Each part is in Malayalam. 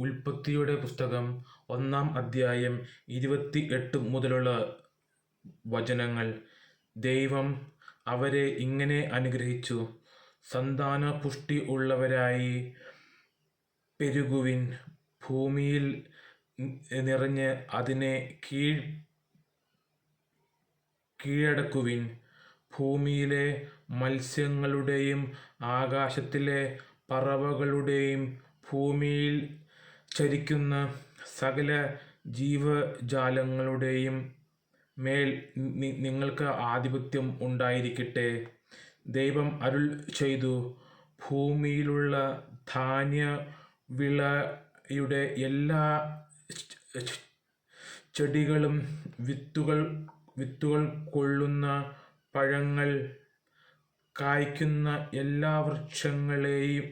ഉൽപ്പത്തിയുടെ പുസ്തകം ഒന്നാം അധ്യായം ഇരുപത്തി എട്ട് മുതലുള്ള വചനങ്ങൾ. ദൈവം അവരെ ഇങ്ങനെ അനുഗ്രഹിച്ചു. സന്താന പുഷ്ടി ഉള്ളവരായി പെരുകുവിൻ. ഭൂമിയിൽ നിറഞ്ഞ് അതിനെ കീഴ് കീഴടക്കുവിൻ. ഭൂമിയിലെ മത്സ്യങ്ങളുടെയും ആകാശത്തിലെ പറവകളുടെയും ഭൂമിയിൽ ചരിക്കുന്ന സകല ജീവജാലങ്ങളുടെയും മേൽ നിങ്ങൾക്ക് ആധിപത്യം ഉണ്ടായിരിക്കട്ടെ. ദൈവം അരുൾ ചെയ്തു. ഭൂമിയിലുള്ള ധാന്യ വിളയുടെ എല്ലാ ചെടികളും വിത്തുകൾ വിത്തുകൾ കൊള്ളുന്ന പഴങ്ങൾ കായ്ക്കുന്ന എല്ലാ വൃക്ഷങ്ങളെയും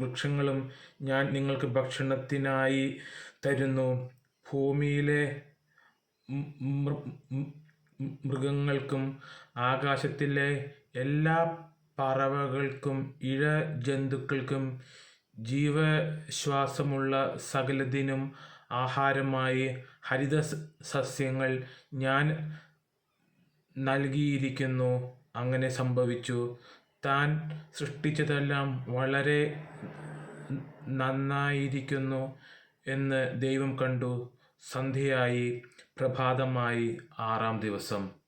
വൃക്ഷങ്ങളും ഞാൻ നിങ്ങൾക്ക് ഭക്ഷണത്തിനായി തരുന്നു. ഭൂമിയിലെ മൃഗങ്ങൾക്കും ആകാശത്തിലെ എല്ലാ പറവകൾക്കും ഇഴ ജന്തുക്കൾക്കും ജീവശ്വാസമുള്ള സകലതിനും ആഹാരമായി ഹരിത സസ്യങ്ങൾ ഞാൻ നൽകിയിരിക്കുന്നു. അങ്ങനെ സംഭവിച്ചു. താൻ സൃഷ്ടിച്ചതെല്ലാം വളരെ നന്നായിരിക്കുന്നു എന്ന് ദൈവം കണ്ടു. സന്ധ്യയായി പ്രഭാതമായി ആറാം ദിവസം.